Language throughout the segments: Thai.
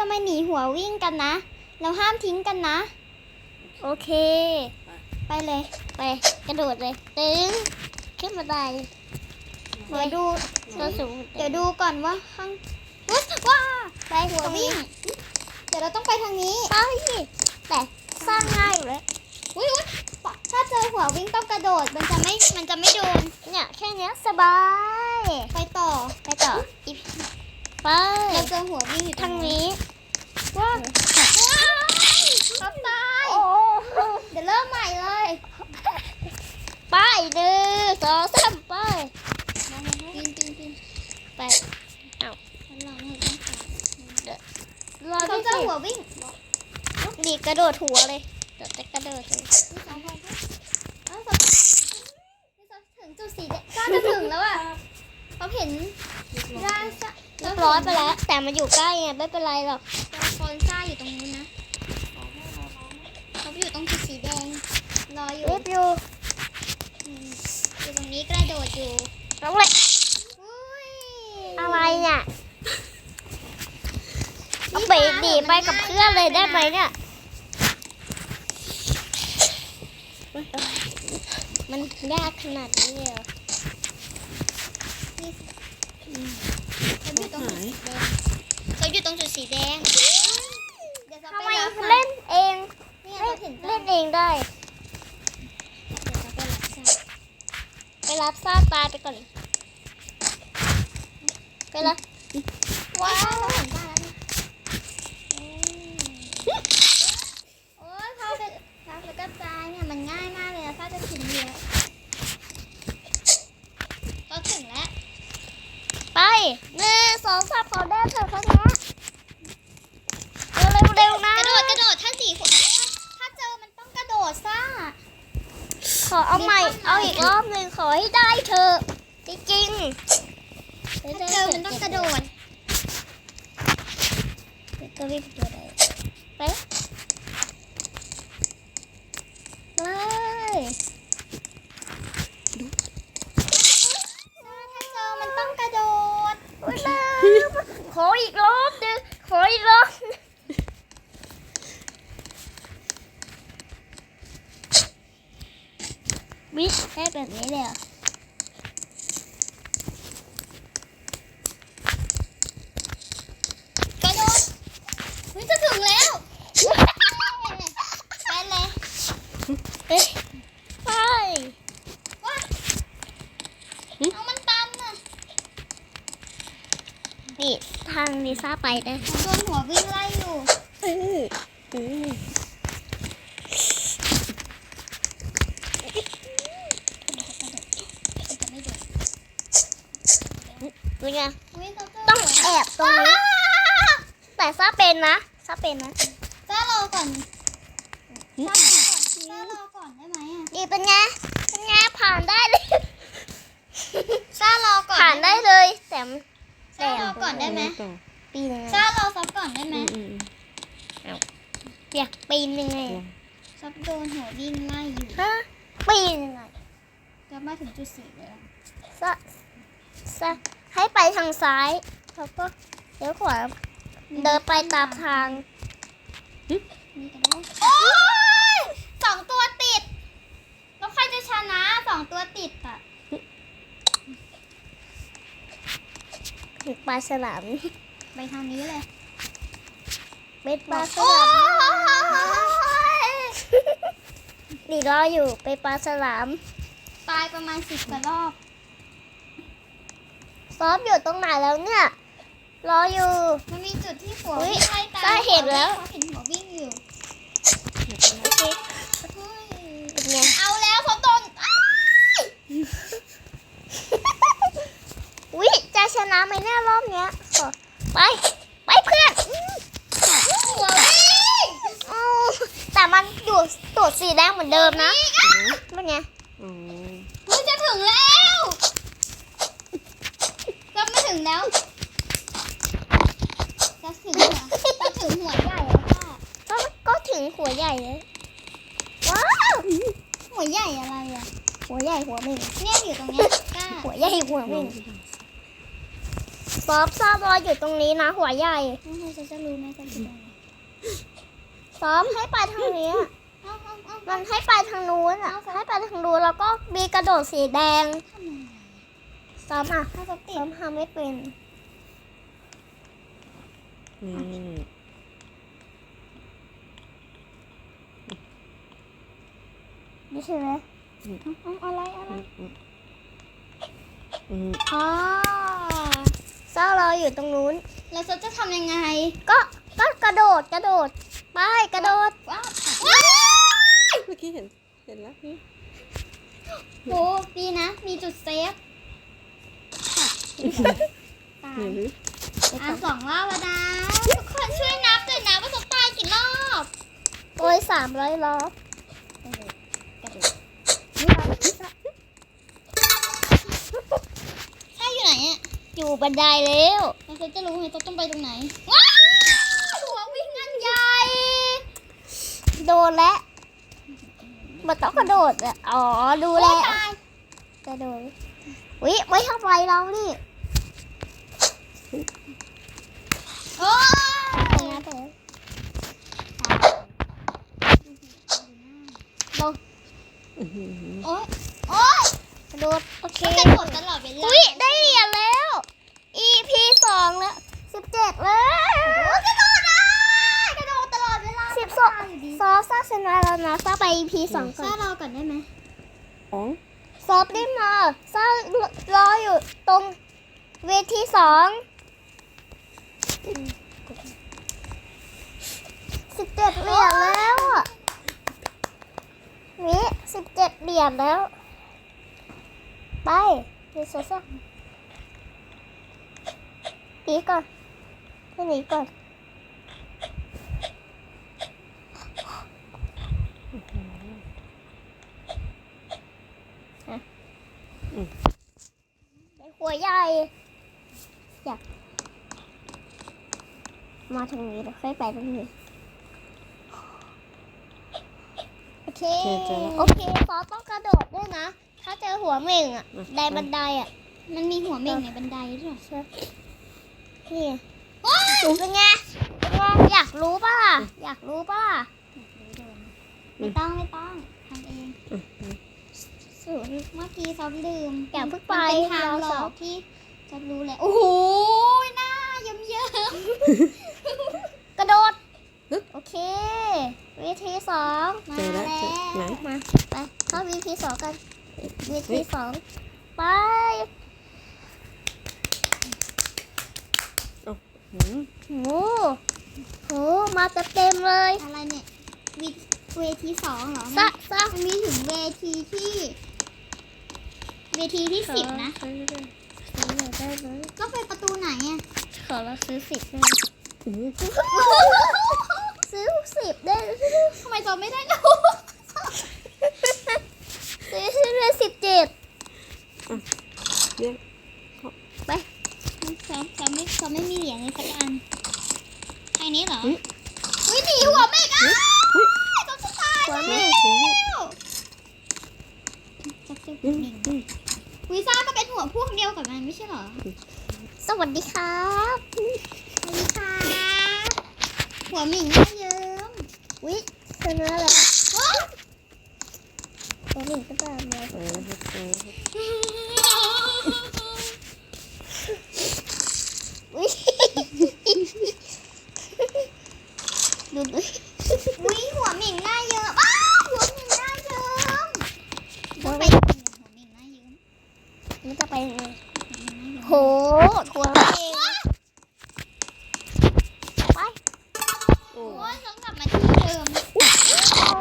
จะมาหนีหัววิ่งกันนะ เราห้ามทิ้งกันนะ โอเค ไปเลย ไป กระโดดเลย ตึงขึ้นมาได้เดี๋ยวดูตัวสูงเดี๋ยวดูก่อนว่าข้างว้าว้าไปหัววิ่ง เดี๋ยวเราต้องไปทางนี้ไปแต่สร้างง่ายอยู่เลยอุ้ยอุ้ยถ้าเจอหัววิ่งต้องกระโดด มันจะไม่ มันจะไม่โดน เนี่ยแค่เนี้ยสบาย ไปต่อ ไปต่ออีก ไปเราเจอหัววิ่งอยู่ทางนี้ว้าวเขาตายเดี๋ยวเริ่มใหม่เลย ไปหนึ่งสองสามไปปีนปีนปีนไปเอาเราเขาจะหัววิ่งดีกระโดดหัวเลยเดี๋ยวจะกระโดดเลยถึงจุดสีแดงก็จะถึงแล้วอะเขาเห็นร่างเรียบร้อยไปแล้ว แต่มันอยู่ใกล้ไงไม่เป็นไรหรอกคนซ่าอยู่ตรงนู้นนะเขาอยู่ตรงจุดสีแดงรออยู่รีบอยู่อืมอยู่ตรงนี้กระโดดอยู่น้องเล็กอุ้ยอะไรเนี่ยเอาไปดีไปกับเพื่อนเลยได้ไหมเนี่ย มันยากขนาดนี้เลยเหรอนี่เขาอยู่ตรงจุดสีแดง เขาอยู่ตรงจุดสีแดงเดี๋ยวจะทำไปไมรับเล่นเองเนี่ยเล่เรานเห็นเล่นเองได้เดี๋ยวจะไปรับทราบไปรับซาตายไปก่อนไปละว้าวเราเห็นได้แล้วนี่อืมโอ้ยพาไปพาไปก็ตายเนี่ยมันง่ายมากเลยนะถ้าจะถึงเดียวก็ถึงแล้ว ไปหนึ่งสองสามขอได้เถอะเขาเนี้ยเร็วเร็วเร็วนะ กระโดดกระโดดถ้าสี่คนถ้าถ้าเจอมันต้องกระโดดซ่า ขอเอาใหม่ มีต้นไม้ เอาอีกรอบหนึ่งขอให้ได้เถอะจริงๆ ถ้าเจอมันต้องกระโดด ก็รีบตัวได้ไปไป ถ้าเจอมันต้องกระโดด อุ๊ยมาขออีกรอบหนึงขออีกรอบหนึ่ง วิได้แบบนี้เลยเหรอกระโดดเฮ้ยจะถึงแล้วไปเลยเอ๊ะไปว้าเอามันตันน่ะนี่ทางลิซ่าไปได้โดนหัววิ่งไล่อยู่ อืออือเป็นไง อุ๊ยเขาเจ ต้องแอบตรงนี้ แต่ซาเป็นนะซาเป็นนะ ซ่ารอก่อนซ่ารอก่อนซ่ารอก่อนได้ไหมอะ ดีเป็นไง เป็นไง ผ่านได้เลย ซ่ารอก่อน ผ่านได้เลย แต่ม ซ่ารอก่อนได้ไหม ปีนึงซ่ารอซับก่อนได้ไหมอยากปีนึงไงซับโดนหัววิ่งไล่อยู่ฮะปีนึงไงจะมาถึงจุดสี่แล้วซะซะให้ไปทางซ้ายแล้วก็เลี้ยวขวาเดินไปตามทาง มีแต่ว่าโอ้ยสองตัวติด แล้วใครจะชนะสองตัวติดอะ ถึงปลาฉลาม ไปทางนี้เลยเป็นปลาฉโอ้ลามยนี่รออยู่ไปปลาฉลามตายประมาณสิบกว่ารอบซ้อมอยู่ตรงไหนแล้วเนี่ย รออยู่ มันมีจุดที่หัวอุ๊ยวิ่งไล่ตามได้เห็นแล้วเขาเห็นหัววิ่งอยู่โอเคเฮ้ยเป็นไงเอาแล้วเขาโดนอ้ายวิจะชนะไหมเนี่ยรอบเนี้ยขอ ไปไปเพื่อนหัววิ่งอ้าวแต่มันอยู่ตูดสีแดงเหมือนเดิมนะเป็นไงมันจะถึงแล้วก็ไม่ถึงแล้วจะถึงหัวจะถึงหัวใหญ่แล้วค่ะก็ก็ถึงหัวใหญ่เลยว้าวหัวใหญ่อะไรอะหัวใหญ่หัวเหม่งเนี่ยอยู่ตรงเนี้ยกล้าหัวใหญ่หัวเหม่ง ซอฟซอฟรออยู่ตรงนี้นะ หัวใหญ่เราจะรู้ไหมกันจะได้ซอฟให้ไปทางนี้อะเอาเอาเอามันให้ไปทางนู้นอะ ให้ไปทางนู้นแล้วก็มีกระโดดสีแดงทำไมซอฟอะถ้าจะติซอดฟทำไม่เป็น นี่นี่ใช่ไหมเอาเอาอะไรอะไรอืมอืมอ๋อ ซอฟรออยู่ตรงนู้นเราจะทำยังไง ก็ก็กระโดดกระโดดไปกระโดดว้าวเมื่อกี้เห็นเห็นแล้วนี่โหดีนะ มีจุดเซฟตายหรืออะสองรอบแล้วนะทุกคนช่วยนับด้วยนะว่าจะตายกี่รอบ โอ้ยสามร้อยรอบ กระโดดใช่อยู่ไหน อะอยู่บันไดแล้วเราจะรู้ไงต้องไปตรงไหนว้าวหัววิ่งงันใหญ่ โดนแล้วมันต้องกระโดดอะอ๋อ ดูโอ้แล้วตายกระโดดวิไม่ทำไฟเราดิโอ้ไปยนะไปนะอื้อหือโอ้ยโอ้ยกระโดด โอเคก็กระโดดตลอดเวลาอุ้ยได้เหรียญแล้ว EP ส องแล้วสิบเจ็ดแล้วกระโดดได้กระโดดตลอดเวลาสิบสองซอฟซ่าชนะแล้วนะซ่าไป EP สองก่อซ่านรอก่อนได้ไหมอ๋องซอฟได้มาซ่ารออยู่ตรงเวทีสองสิบเจ็ดเหรียญแล้วอะวิสิบเจ็ดเหรียญแล้ว ไปดูโซซ่า หนีก่อนให้หนีก่อนหัวใหญ่อยากมาทางนี้แล้วค่อยไปตรงนี้โอเคโอเคซอสต้องกระโดดด้วยนะ ถ้าเจอหัวเหม่งอะไดบันไดอะมันมีหัวเม่งในบันไดด้วยใช่ นี่เป็นไงเป็นไงอยากรู้ป่ะล่ะอยากรู้ป่ะล่ะไม่ต้องไม่ต้องทำเองอื้อหือศูนย์เมื่อกี้ซ้อมลืมอย่าเพิ่งไปมันเป็นทางเราหลซ้ออมกที่จะรู้แหละโอ้โหหน้าเยิ้มเยิ้มกระโดดโอเค วิธีสองมาเจอแล้วแล้เจอไหนวมาไปเข้าวิธีสองกันวิธีสองไป หืมโหโหมาเต็มเต็มๆเลย อะไรเนี่ยวิเวทีสองเหรอซะซะมันมีถึงเวทีที่ เวทีที่สิบนะได้เลยก็ไปประตูไหนอะขอเราซื้อสิบได้อื้อซื้อสิบได้ทำไมซ้อมไม่ได้ลูกซื้อซื้อเลยสิบเจ็ดเรี ยกซ้อมซ้อมไม่ซ้อมไม่มีเหรียญเลยสักอันไอ้นี้เหรออุ๊ยอุ้ยหนีหัวเมฆอะซ้อมจะตายหัวแล้แม่วเสียงจับเจ้าอืมหนิงอืมวิซ่าก็เป็นหัวพวกเดียวกับมันไม่ใช่เหรอ สวัสดีครับสวัสดีค่ะหัวหมิงหน้าเยิ้มวิชนะแล้วว้าวตัวหนึ่งก็ตามมา เออเออ วิดูดู อุ้ยหัวหมิงหน้าเยิ้มอ้าวหัวหมิงหน้าเยิ้มต้องไปหัวหมิงหน้าเยิ้ม มันจะไปยังไง หัวหมิงหน้าเยิ้ม โหทัวร์เองไป โอ้ โอ้ยต้องกลับมาที่เดิม เอา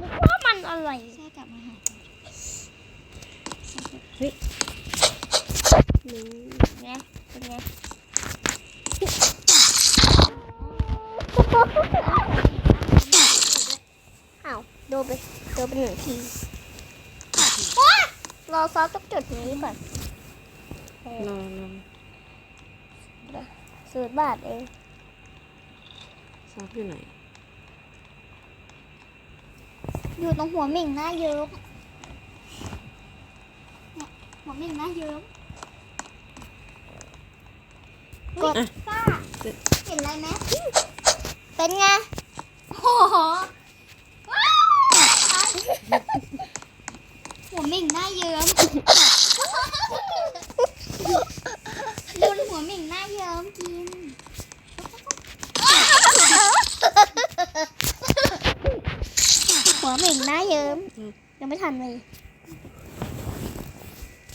นึกว่ามันอะไร ใช่กลับมาหา หนึ่ง ไงเป็นไงอ้าวโด นไปโดนไปหนึ่งทีรอซอสต้องจุดนี้ก่อนนอนนอนศูนย์บาทเองซอฟอยู่ไหน อยู่ตรงหัวหมิงหน้าเยิ้มเนี่ยหัวหมิงหน้าเยิ้มกดป้าเห็นอะไรไหมเป็นไงโอ้โหว้าว หัวเหม่งหน้าเยิ้มดูหัวเหม่งหน้าเยิ้มกิน หัวเหม่งหน้าเยิ้มยังไม่ทันเลย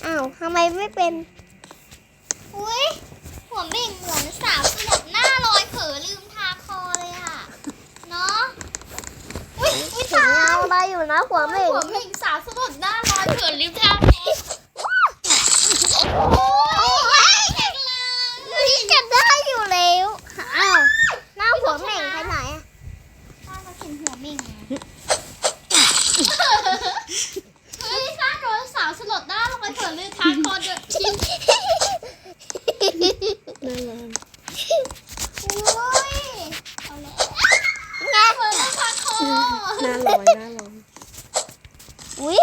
อ้าวทำไมไม่เป็น อุ้ยหัวเหม่งเหมือนสาวสลบหน้าลอยเผลอลืมทาคอเลยอะ เนาะอุ้ยอุ้ย ถึง ตาย เงาอะไรอยู่นะ ผมหญิงสาวสมุดหน้าร้อยเผื่อลิฟต์แอโอ้ยแข็งแรง นี่จะได้อยู่แล้ว อ้าว หน้าหัวเหม่งไปไหนอะ ป้าจะกินหัวเหม่งอะเฮ้ยป้าโดนสาวสลดหน้าลอยเผลอลืมทาคอเดือดจริง น่ารัก โอ้ยเอาเลย ไง เผลอลืมทาคอ หน้าลอยหน้าลอย อุ้ย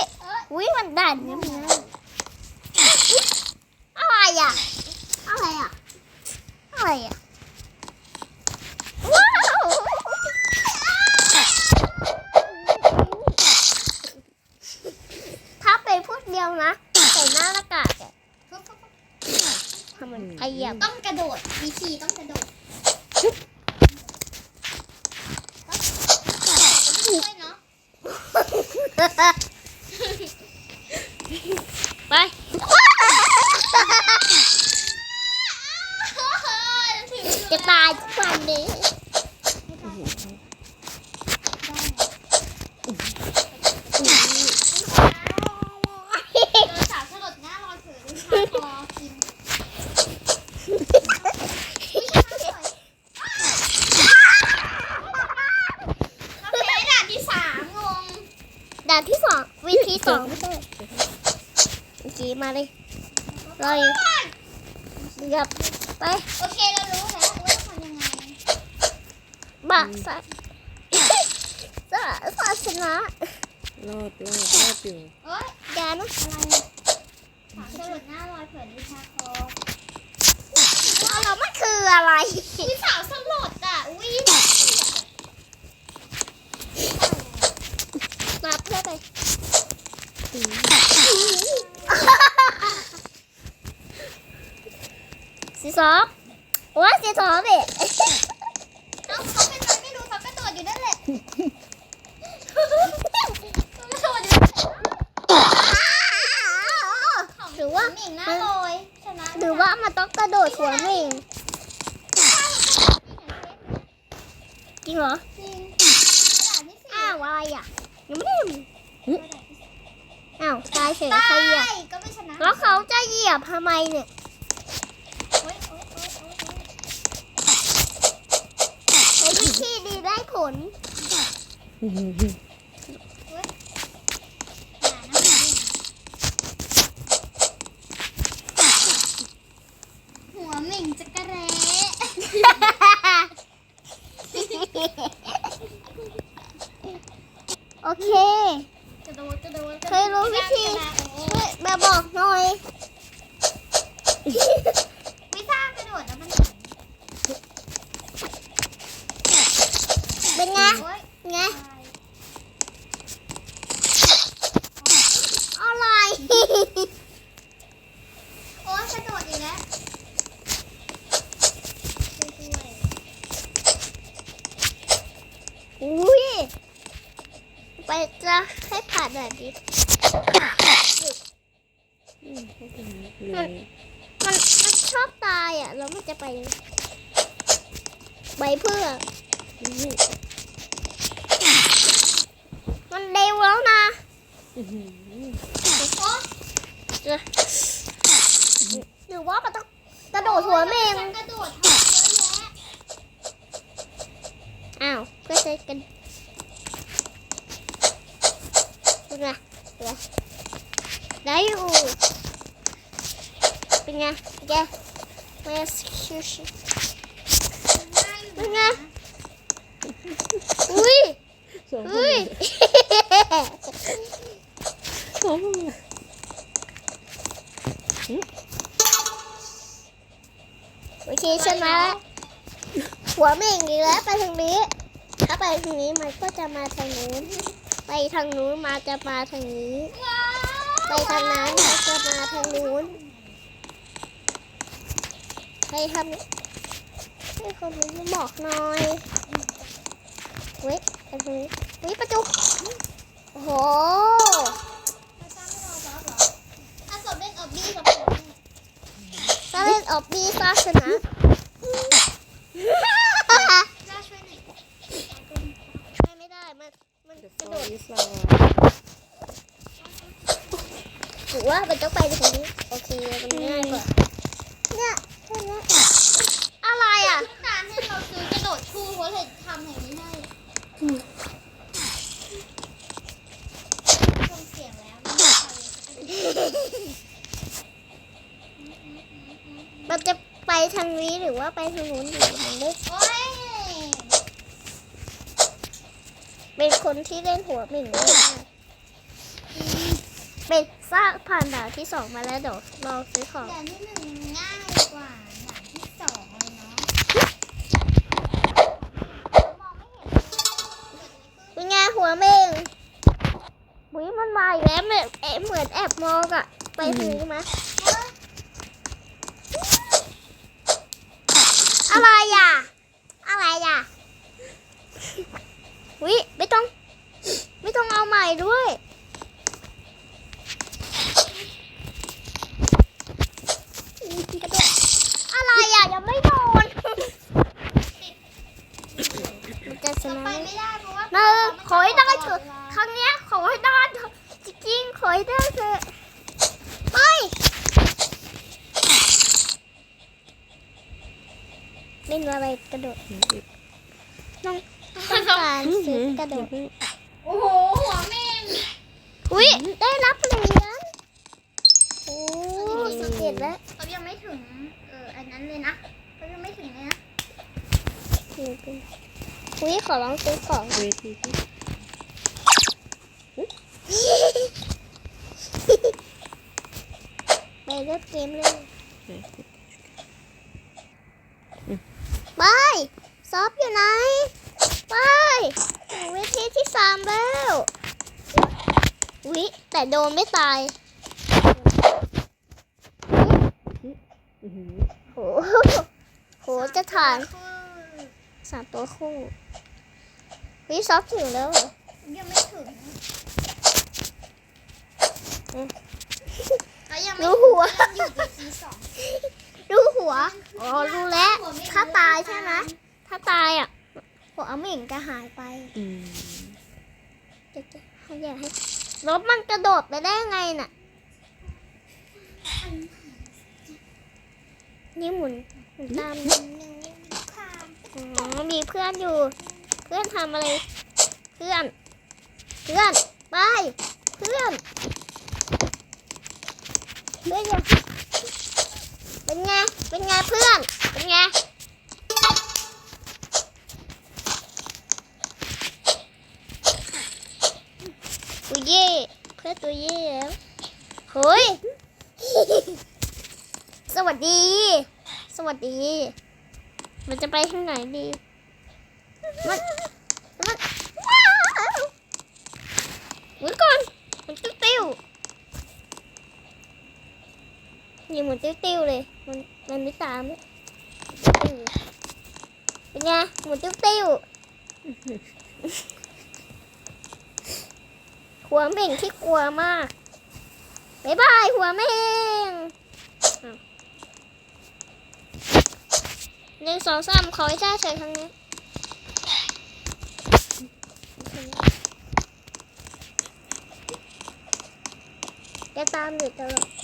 อุ้ยมันดันนะมันนะอะไรอะ อะไรอะ อะไรอะ ว้าวถ้าเป็นพวกเดียวนะใส่หน้าหน้ากากอะทำมันขยับต้องกระโดดวิธีต้องกระโดดช่วยเนาะ ไป จะตายทุกวันนี้ โดนสาวสลดหน้าลอยเผลอลืมทาคอกินเราแพ้ด่านที่สามงง ด่านที่สองวิธีสองไม่ใช่เมื่อกี้มาเลยรออยู่ เกือบไปโอเคเรารู้แล้วว่าทำยังไงบะสะสะศาสนารอดรอดรอดอยู่เอ้ยแกนะอะไรอะสาวสลดหน้าลอยเผลอลืมทาคอเราไม่คืออะไรอุ้ยสาวสลดอะอุ้ยมาเพื่อไป สีสองว่าสีสองเด็เอ้าเขาเป็นอะไรไม่รู้เขากระโดดอยู่นั่นแหละเขากระโดดอยู่นั่นแหละของหรือว่าหมิงหน้าลอยชนะหรือว่ามันต้องกระโดดหัวหมิงจริงเหรอจริงกระดาษที่สี่อ้าวอะไรอะยังไม่ได้อ้าวตายเฉยตาใครเหยียบยก็ไม่ชนะแล้วเขาจะเหยียบทำไมเนี่ย โอ๊ยโอ๊ยโอ๊ยโอ๊ยโอ๊ย ใช้วิธีดีได้ ผล อย่านะหัวหมิงจะกระเระ โอเค กระโดดกระโดดกะโดด เคยรู้วิธี โอ้ ช่วยมาบอกหน่อย ไม่ท่ากระโดดแล้วมัน เป็นไง โอ๊ย ไง ตาย อะไร โอ๊ยกระโดดอีกแล้วช่วย อุ้ย ไป จะให้ผ่านแบบนี้อืมไม่เป็นไรเลยมันมันชอบตายอะ แล้วมันจะไปยังไงไปเพื่อนี่มันเร็วแล้วนะอื้อหือโอ๊ยหรือว่ามันต้องกระโดดหัวเมงฉันกระโดดทำเยอะแยะอ้าวเพื่อใช้กันเป็นไงเป็นไงได้อยู่ เป็น ไงเนไงมาชิวชิง่ายอยู่เนไงอุ้ยสองคนอุ้ยสองคนโอเคชหัวเม่งอีกแล้วไปทางนี้ ถ้าไปทางนี้มันก็จะมาทางนู้นไปทางนู้นมาจะมาทางนี้ ไปทางนั้นมันจะมาทางนู้น ไปทำนี้ให้คนนี้บอกหน่อยเว้ยไปทางนี้เฮ้ยประตูโอ้โหถ้าสอบเล่นออบบี้กับผมถ้าเล่นออบบี้ก็ชนะน่าช่วยหน่อยช่วยไม่ได้ มันมันเดี๋ยวกระฟโดอดร์อิสลาหรือว่ามันต้องไปทางนี้โอเคมันง่ายกว่า เนี่ยแค่เนี้ยอะไรอะ ทุกการให้เราซื้อกระโดดชูเขาเลยทำอย่างนี้ให้ส่งเสียงแล้ว มันจะไปทางนี้หรือว่าไปทางนู้นดีมันเลือก โอ้ย เป็นคนที่เล่นหัวหมิ่งได้มากเป็นสร้างผ่านด่านที่สองมาแล้วเดี๋ยวลองซื้อของด่านที่หนึ่งง่ายกว่าด่านที่สองเลยเนาะมองไม่เห็นเลยเกิดอะไรขึ้นเป็นไงหัวเม่งบุ้ยมันมาอีกแล้วเหมือนเอ๊ะเหมือนแอบมองอะไปทางนี้ไหมอะไรอะ อะไรอะวิไม่ต้อง ไม่ต้องเอาใหม่ด้วยอะไรอะยังไม่โดนมันจะชต่อนะไปไหมไม่ได้เพราะว่าเออขอให้ได้เถอะครั้งเนี้ยขอให้ได้เถอะจริงๆขอให้ได้เถอะไปเล่นอะไรกระโดดต้องต้องการซื้อกระโดดโอ้โหหัวแม่ง อุ้ยได้รับเหรียญโอ้สิบเจ็ดแล้วเขายังไม่ถึงเอออันนั้นเลยนะเขายังไม่ถึงเลยนะอุ้ยขอลองซื้อของเวทีที่ไปเล่นเกมเลยไหนไปซอฟอยู่ไหนไปถึงเวทีที่สามแล้ว วิแต่โดนไม่ตายอื้อหือโหโหจะฐานคือสามตัวคู่ วิซอฟถึงแล้วเหรอยังไม่ถึงอืมเขายังไม่รู้หัวยังอยู่กับทีสองดูหัว อ๋อ รู้แล้ว ถ้าตายใช่ไหม ถ้าตายอะหัวเหม่งจะหายไปอืมจะจะเขาอยากให้ รถมันกระโดดไปได้ไงน่ะ นี่หมุนหมุนตามนะข้ามอ๋อมีเพื่อนอยู่ เพื่อนทำอะไร เพื่อน เพื่อนไป เพื่อน เพื่อนอย่เป็นไง เป็นไงเพื่อน เป็นไง เย่เพื่อนตัวเย่แล้วเฮ้ย สวัสดี สวัสดี มันจะไปทางไหนดีมันมันว้าวหมุนก่อนหมุนติ้วติ้วอย่าหมุนติ้วติ้วเลย มันมันไม่ตามเลยติ้วเป็นไงหมุนติ้วติ้ว หัวเม่งที่กลัวมากบ๊ายบายหัวเม่งหนึ่งสองสามขอให้ได้เฉยครั้งนี้จะตามอยู่ตลอด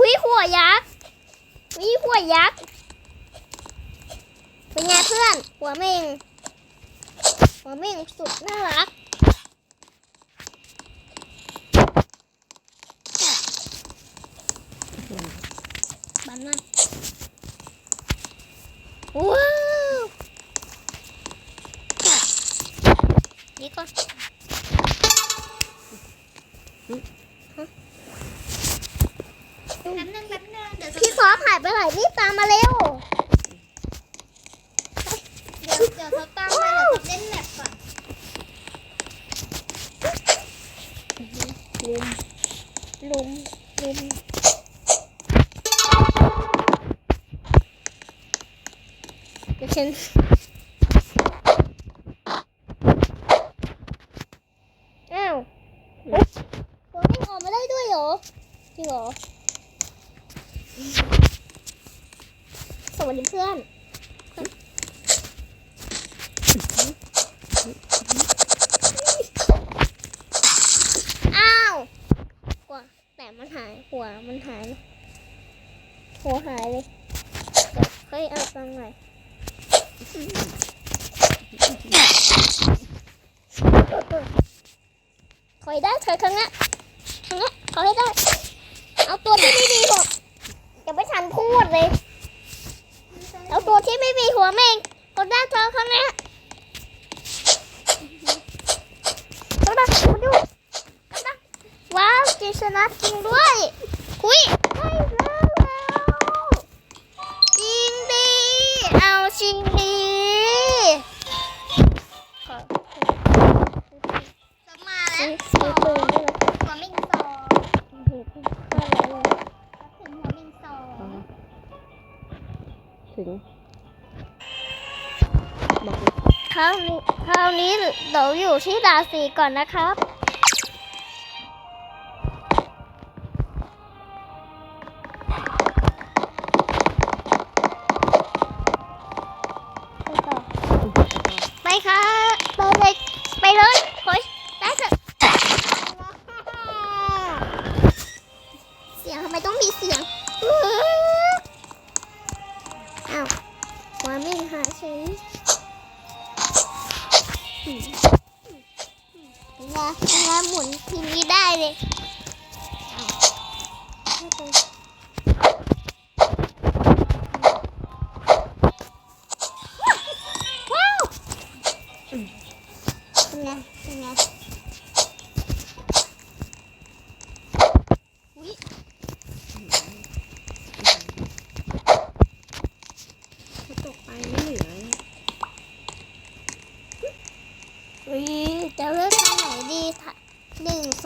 วิหัวยักษ์วิหัวยักษ์ เป็นไงเพื่อน หัวเม่งหัวเม่งสุดน่ารักบันมากว้าวนี่ก่อนฮะแป๊บนึงแป๊บนึงเดี๋ยวพี่ซอฟหายไปไหนรีบตามมาเร็ว เดี๋ยวเดี๋ยวเขาตามมาเดี๋ยวเขาเล่นแมปก่อน ลุมลุมเดี๋ยว ฉันอ้าวตัวไม่ออกมาได้ด้วยเหรอ จริงเหรอ สวัสดีเพื่อนอ้าวหัวแต่มันหายหัวมันหายหัวหายเลยเดี๋ยเอาตังค์หน อยถอยได้ถอยครั้งนี้ครั้งนี้ถอยให้ได้ เอาตัวที่ไม่มีหัวอย่าไม่ทันพูดเลย เอาตัวที่ไม่มีหัวเมงก็ได้เธอครั้งนี้ก็ได้มาดูก็ได้ว้าวจีชนะจริงด้วยคุย คราวนี้คราวนี้เราอยู่ที่ดาศีก่อนนะครับ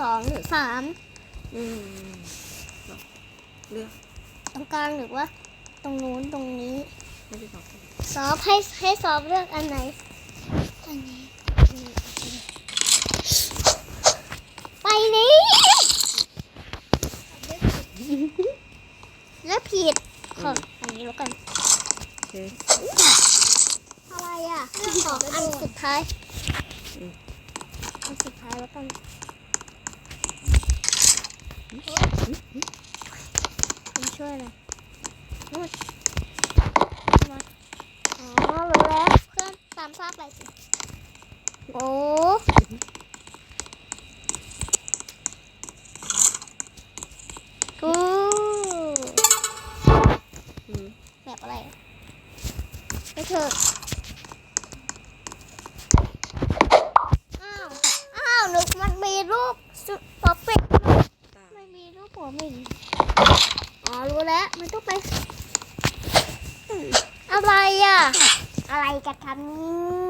สองหรือสามอืมเลือกตรงกลางหรือว่า ตรงนู้นตรงนี้ไม่ได้บอกซอฟให้ให้ซอฟเลือกอันไหน อันนี้อืมโอเคไปนี่เลือกผิดขออันนี้แล้วกันโอเคอะไรอะขออันสุดท้าย อืม อันสุดท้ายแล้วกันคุณช่วยอะไรนู่นมาอ๋อรู้แล้วเพื่อนตามภาพไปสิ โอ้กูอืมแบบอะไรอะไปเถอะอ้าว อ้าวนึกมันมีรูปสุดปอเป็ดตาไม่มีรูปหัวหมิงอ๋อ รู้แล้ว มันต้องไปอืมอะไรอะ อะไรกันครับ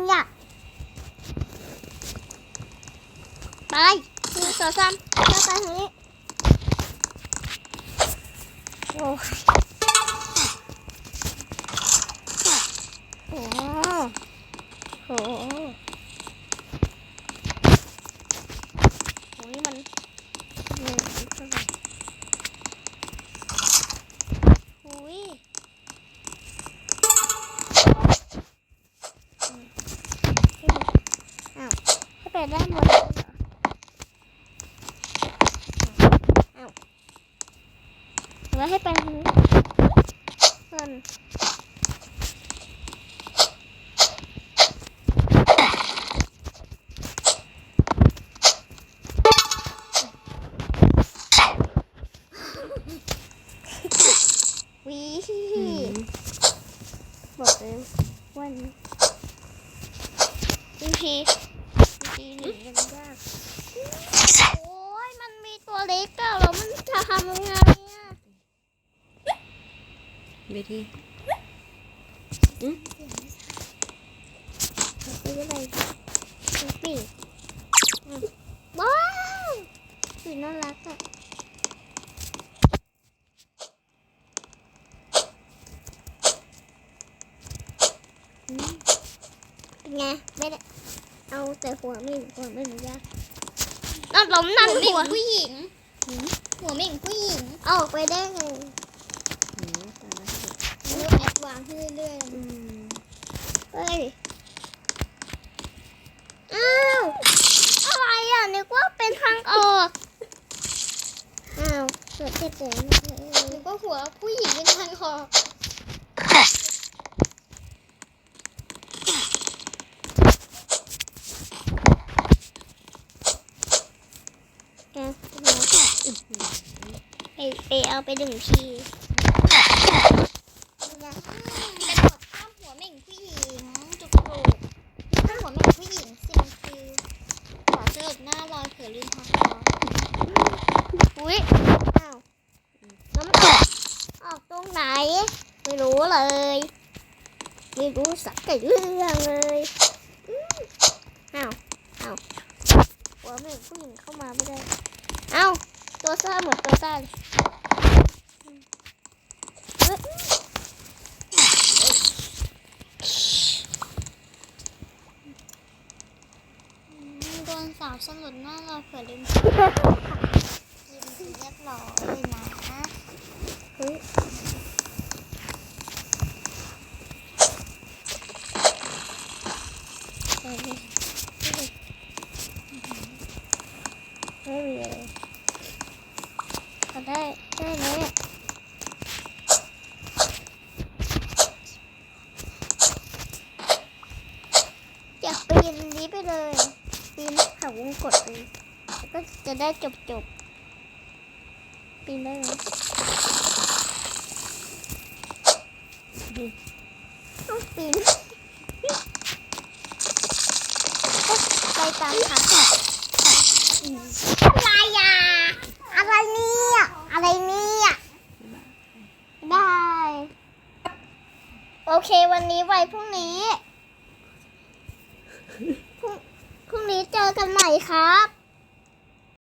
เนี่ยไป หนึ่งสองสามเข้าไปทางนี้ โอ้ยโอ้โหโอ้โหโอ้ยมันเหนื่อยเท่าไหร่โอ้ยอืมอ้าวให้ไปได้หมดเลยเหรออ้าวหรือว่าให้ไปทางนี้เงินวิ อืม บอกเลยวันวิธีวิ ทีหนึ่งยังยาก โอ้ยมันมีตัวเล็กอะแล้วมันจะทำยังไงอะ เบที ซื้ ออะไรซื้อปีกอืมว้าวสีน่ารักอะอืมเป็นไงไม่ได้เอาแต่หัวไม่หัวไม่หนูยากนั่นล้มนั่นหัวเหม่หัวงผู้หญิงหืมหัวเหม่งผู้หญิงออกไปได้ไงโอ้ตายแล้วเริ่มแอดวานซ์ขึ้นเรื่อยๆอืมเฮ้ย อ้าว อะไรอะ นึกว่าเป็นทางออก อ้าว เกิดเจ็หรือว่าหัวผู้หญิงเป็นทางคออะไปไปเอาไปหนึ่งทีกระโดข้ามหัวเม่งผู้หญิงจุกโกรกข้ามหัวเม่งผู้หญิงสิมันคือขอสลบหน้าลอยเผื่อลืมทางคออุ้ยอ้าวน้ำตกออกตรง ไหนไม่รู้เลย ไม่รู้สักแต่เรื่องเลยอืมอ้าวอ้าวหัวแม่งผู้หญิงเข้ามาไม่ได้เอ้าตัวซ่าหมดตัวซ่าเลยเอ้ยอืมโดนสาวสลดหน้าลอยเผื่อลืมทางคอกินเรียบร้อยเลยนะเฮ้ยเอาดิ ไม่มีเลยเอได้ ได้เลยอยากปีนนี้ไปเลยปีนเขาวงกดเลยแล้วก็จะได้จบจบปีนได้ไหม